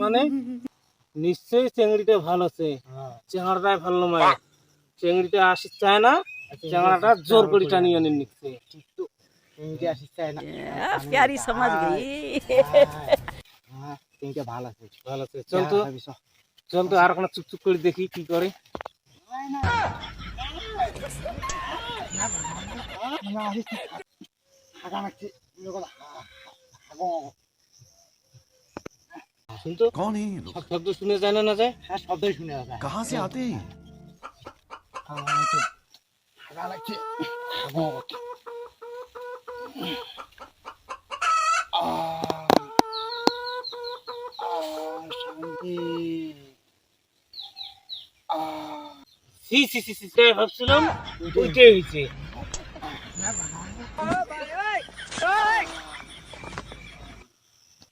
মানে নিশ্চয়ই চেংড়িটা ভালো আছে চেংড়াটাই ভালো নয় চেংড়িটা আসি চায় না চেংড়াটা জোর করে টানিয়ে এনে নিচ্ছে চিংড়ি আসিস চাই না प्यारी समझ गई হ্যাঁ চিংড়িটা ভালো আছে ভালো আছে চল তো চল তো আর কোনো চুপ চুপ করে দেখি কি করে না আসিস হাগা নাকি হাগো শুনতো कौन है ये लोग সব শব্দ শুনে যায় না না যায় হ্যাঁ শব্দই শুনে আসা कहाँ से आते हैं হাগা নাকি হাগো শান্তি আহ সি সি সি সি তাই ভাবছিলাম ওইটাই হয়েছে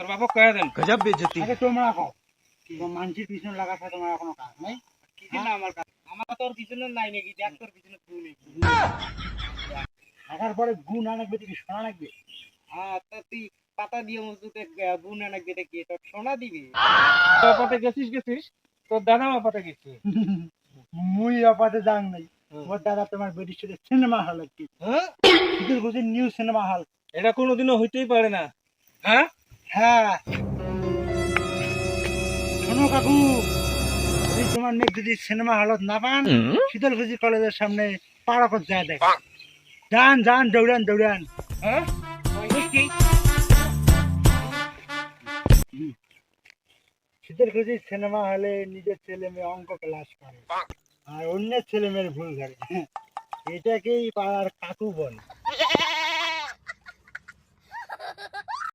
তোর বাবা কয়ে দেন। গজব বেজতি। আরে তোমরা কো মানসির পিছনে লাগাছে তোমার কোনো কাজ নাই। কিছু না হ্যাঁ। আমার কাজ? আমার তোর পিছনে নাই নাকি? দেখ তোর পিছনে তুই নাকি লাগার পরে গুণ আনাকবে তুই সোনা লাগবে হ্যাঁ তা তুই পাতা দিয়ে মজুতে গুণ আনাকবে এটা কি তোর সোনা দিবি? তোর পথে গেছিস গেছিস? তোর দাদা আমার পথে গেছিস মুই আপাতে যাং নাই। ওর দাদা তোমার বেরিস্টুরে সিনেমা হল কি হ্যাঁ? New cinema hall. এটা কোনোদিনও হইতেই পারে না। হ্যাঁ? হ্যাঁ। শোনো কাকু যদি তোমার মেয়ে যদি সিনেমা হলত না পান শীতলকুচি কলেজের সামনে পাড়াকত যায় দেখ। যান যান দৌড়ান দৌড়ান। হ্যাঁ? ওই কি? শীতলকুচি সিনেমা হলে নিজের ছেলে মেয়ে অঙ্ক ক্লাস করে। আর অন্যের ছেলে মেয়ের ভুল ধরে। এটাকেই পাড়ার কাকু বলে।